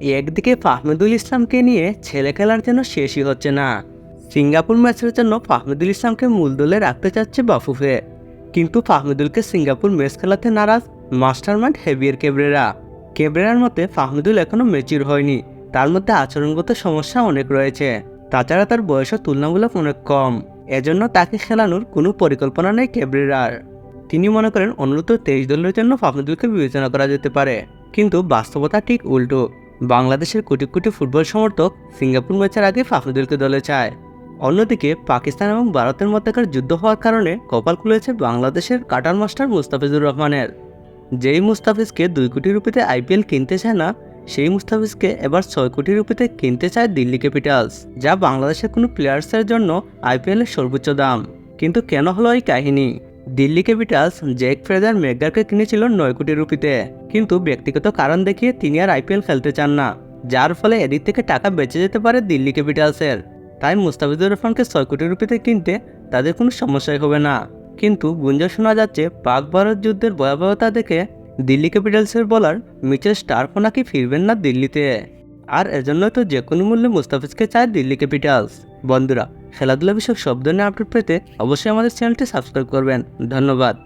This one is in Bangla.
একদিকে ফাহমিদুল ইসলামকে নিয়ে ছেলে খেলার জন্য শেষই হচ্ছে না। সিঙ্গাপুর ম্যাচের জন্য ফাহমিদুল ইসলামকে মূল দলে রাখতে চাচ্ছে বাফুফে। কিন্তু ফাহমিদুলকে সিঙ্গাপুর ম্যাচ খেলাতে নারাজ মাস্টারমাইন্ড হেভিয়ার কেবরেরা। কেবরেরার মতে ফাহমিদুল এখনও মেচিউর হয়নি। তার মধ্যে আচরণগত সমস্যা অনেক রয়েছে। তাছাড়া তার বয়সও তুলনামূলক অনেক কম। এজন্য তাকে খেলানোর কোনো পরিকল্পনা নেই কেবরেরার। তিনি মনে করেন অনুরূত তেইশ দলের জন্য ফাহমিদুলকে বিবেচনা করা যেতে পারে। কিন্তু বাস্তবতা ঠিক উল্টো। বাংলাদেশের কোটি কোটি ফুটবল সমর্থক সিঙ্গাপুর ম্যাচের আগে ফাহমিদুলকে দলে চায়। অন্যদিকে, পাকিস্তান এবং ভারতের মধ্যেকার যুদ্ধ হওয়ার কারণে কপাল খুলেছে বাংলাদেশের কাটার মাস্টার মুস্তাফিজুর রহমানের। যেই মুস্তাফিজকে দুই কোটি রুপিতে আইপিএল কিনতে চায় না, সেই মুস্তাফিজকে এবার ছয় কোটি রুপিতে কিনতে চায় দিল্লি ক্যাপিটালস, যা বাংলাদেশের কোনো প্লেয়ার্সের জন্য আইপিএলের সর্বোচ্চ দাম। কিন্তু কেন হলো এই কাহিনী? দিল্লি ক্যাপিটালস জেক ফ্রেজার মেগারকে কিনেছিল নয় কোটি রুপিতে। কিন্তু ব্যক্তিগত কারণ দেখিয়ে তিনি আর আইপিএল খেলতে চান না, যার ফলে এদিক থেকে টাকা বেঁচে যেতে পারে দিল্লি ক্যাপিটালসের। তাই মুস্তাফিজুর রহমানকে ছয় কোটি রুপিতে কিনতে তাদের কোনো সমস্যাই হবে না। কিন্তু গুঞ্জন শোনা যাচ্ছে, পাক ভারত যুদ্ধের ভয়াবহতা দেখে দিল্লি ক্যাপিটালসের বলার মিচেল স্টার্কও নাকি ফিরবেন না দিল্লিতে। আর এজন্য তো যে কোনো মূল্যে মুস্তাফিজকে চায় দিল্লি ক্যাপিটালস। বন্ধুরা, খেলাধুলা বিষয়ক সব ধরনের আপডেট পেতে অবশ্যই আমাদের চ্যানেলটি সাবস্ক্রাইব করবেন। ধন্যবাদ।